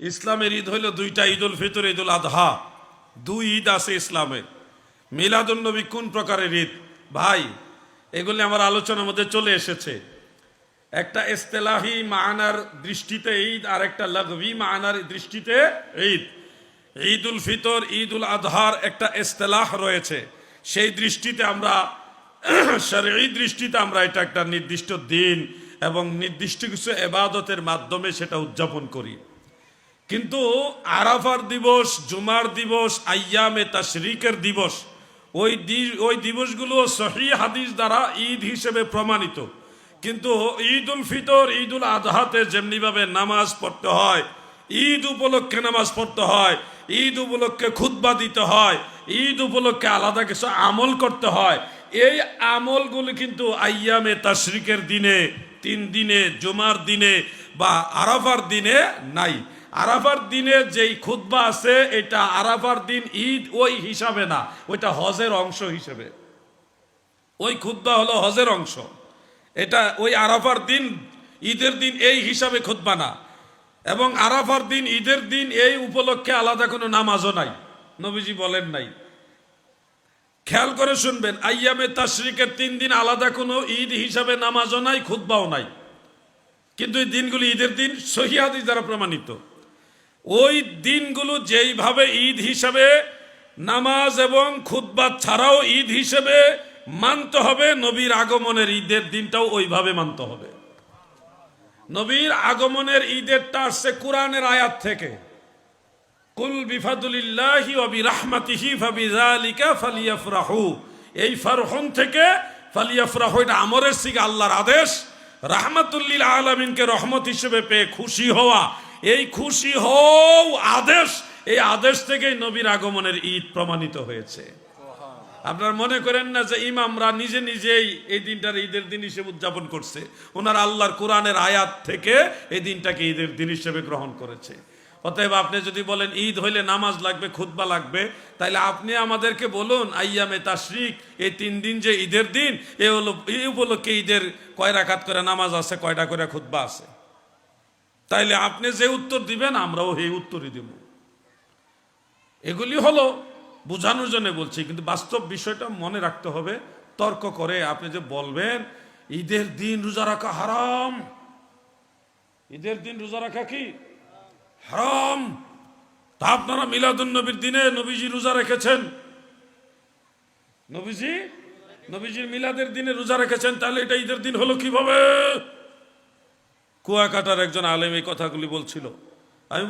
ইসলামের ঈদ হইল দুইটা ঈদ উল ফিতর ঈদ উল আদহা দুই ঈদ আছে ইসলামের মিলাদুল নবী কোন প্রকারের ঈদ? ভাই, এগুলি আমার আলোচনার মধ্যে চলে এসেছে। একটা ইস্তেলাহি মানার দৃষ্টিতে ঈদ আর একটা লঘবি মানার দৃষ্টিতে ঈদ। ঈদ উল ফিতর ঈদ উল আদহার একটা ইস্তেলাহ রয়েছে। সেই দৃষ্টিতে আমরা এই দৃষ্টিতে আমরা এটা একটা নির্দিষ্ট দিন এবং নির্দিষ্ট কিছু এবাদতের মাধ্যমে সেটা উদযাপন করি। কিন্তু আরাফার দিবস, জুমার দিবস আয়ামে তাশরিকের দিবস, ওই ওই দিবসগুলো সহি হাদিস দ্বারা ঈদ হিসেবে প্রমাণিত। কিন্তু ঈদ উল ফিতর ঈদ উল আজহাতে যেমনিভাবে নামাজ পড়তে হয়, ঈদ উপলক্ষে নামাজ পড়তে হয়, ঈদ উপলক্ষে খুতবা দিতে হয়, ঈদ উপলক্ষে আলাদা কিছু আমল করতে হয়, এই আমলগুলো কিন্তু আয়ামে তাশরিকের দিনে, তিন দিনে, জুমার দিনে বা আরাফার দিনে নাই। আরাফার দিনে যেই খুতবা আছে, এটা আরাফার দিন ঈদ ওই হিসাবে না, ওইটা হজের অংশ হিসেবে। ওই খুতবা হলো হজের অংশ। এটা ওই আরাফার দিন, ঈদের দিন এই হিসাবে খুতবা না। এবং আরাফার দিন, ঈদের দিন এই উপলক্ষে আলাদা কোনো নামাজও নাই। নবীজি বলেন নাই। খেয়াল করে শুনবেন, আইয়ামে তাশরিকের তিন দিন আলাদা কোনো ঈদ হিসাবে নামাজও নাই, খুতবাও নাই। কিন্তু এই দিনগুলি ঈদের দিন সহিহাদিস দ্বারা প্রমাণিত। ওই দিনগুলো যেইভাবে ঈদ হিসাবে নামাজ এবং খুতবা ছাড়াও ঈদ হিসেবে মানতে হবে, নবীর আগমনের ঈদের দিনটাও ওইভাবে মানতে হবে। নবীর আগমনের ঈদেরটা আসছে কোরআনের আয়াত থেকে। কুল বিফাদুলিল্লাহি ওয়া বিরাহমাতিহি ফাবিযালিকা ফালিয়াফরাহু। এই ফারহন থেকে ফালিয়াফরাহু, এটা আমরের সিগা, আল্লাহর আদেশ। রাহমাতুল্লিল আলমিনকে রহমত হিসেবে পেয়ে খুশি হওয়া, এই খুশি হও আদেশ, এই আদেশ থেকেই নবীর আগমনের ঈদ প্রমাণিত হয়েছে। আপনার মনে করেন না যে ইমামরা নিজে নিজেই এই দিনটার ঈদের দিন হিসেবে উদযাপন করছে? ওনার আল্লাহর কোরআনের আয়াত থেকে এই দিনটাকে ঈদের দিন হিসেবে গ্রহণ করেছে। অতএব আপনি যদি বলেন, ঈদ হইলে নামাজ লাগবে, খুতবা লাগবে, তাইলে আপনি আমাদেরকে বলুন, আইয়ামে তাশরিক, এই তিন দিন যে ঈদের দিন, এ হলো এই উপলক্ষে ঈদের কয় রাকাত করে নামাজ আছে, কয়টা করে খুতবা আছে? তাইলে আপনি যে উত্তর দিবেন, আমরাও এই উত্তরই দিব। এগুলি হলো বোঝানোর জন্য বলছি, কিন্তু বাস্তব বিষয়টা মনে রাখতে হবে, তর্ক করে আপনি যে বলবেন, ঈদের দিন রোজা রাখা হারাম। ঈদের দিন রোজা রাখা কি? হারাম। তা আপনারা মিলাদুল নবীর দিনে নবীজি রোজা রেখেছেন। নবীজি? নবীজির মিলাদের দিনে রোজা রেখেছেন, তাহলে এটা ঈদের দিন হলো কীভাবে? কুয়াকাটার একজন আলেম এই কথাগুলি বলছিল।